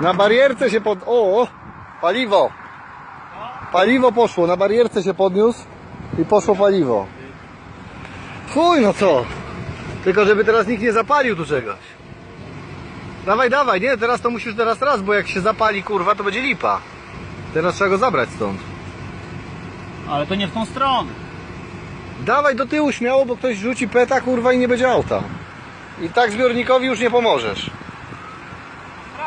Na barierce się pod... O! Paliwo! Paliwo poszło, na barierce się podniósł i poszło paliwo. Chuj, no co? Tylko żeby teraz nikt nie zapalił tu czegoś. Dawaj, dawaj, nie, teraz to musisz teraz raz, bo jak się zapali kurwa, to będzie lipa. Teraz trzeba go zabrać stąd. Ale to nie w tą stronę. Dawaj do tyłu śmiało, bo ktoś rzuci peta kurwa i nie będzie auta. I tak zbiornikowi już nie pomożesz.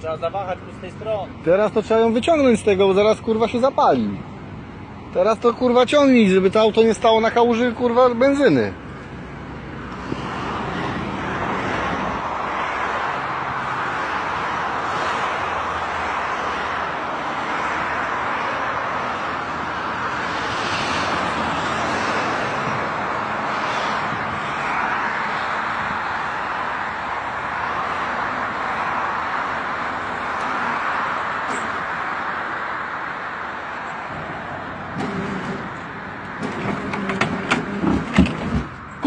Trzeba zawahać tu z tej strony. Teraz to trzeba ją wyciągnąć z tego, bo zaraz kurwa się zapali. Teraz to kurwa ciągnij, żeby to auto nie stało na kałuży kurwa benzyny.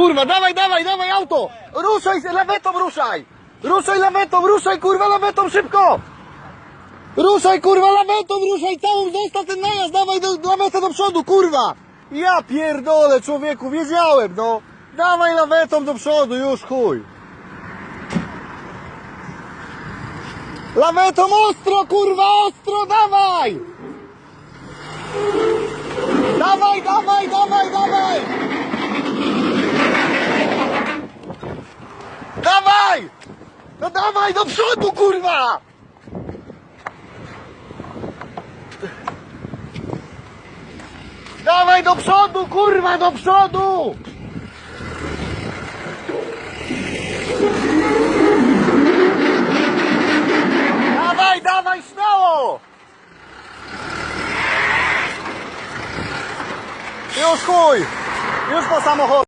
Kurwa, dawaj, dawaj, dawaj auto! Ruszaj, lawetą ruszaj! Ruszaj lawetą, ruszaj kurwa lawetą szybko! Ruszaj kurwa lawetą, ruszaj całą, zostaw ten najazd, dawaj do, lawetę do przodu, kurwa! Ja pierdolę człowieku, wiedziałem, no! Dawaj lawetą do przodu, już chuj! Lawetą ostro, kurwa, ostro, dawaj dawaj, dawaj, dawaj! Dawaj! No dawaj do przodu, kurwa! Dawaj do przodu, kurwa, do przodu! Dawaj, dawaj, śmiało! Już chuj! Już po samochodzie.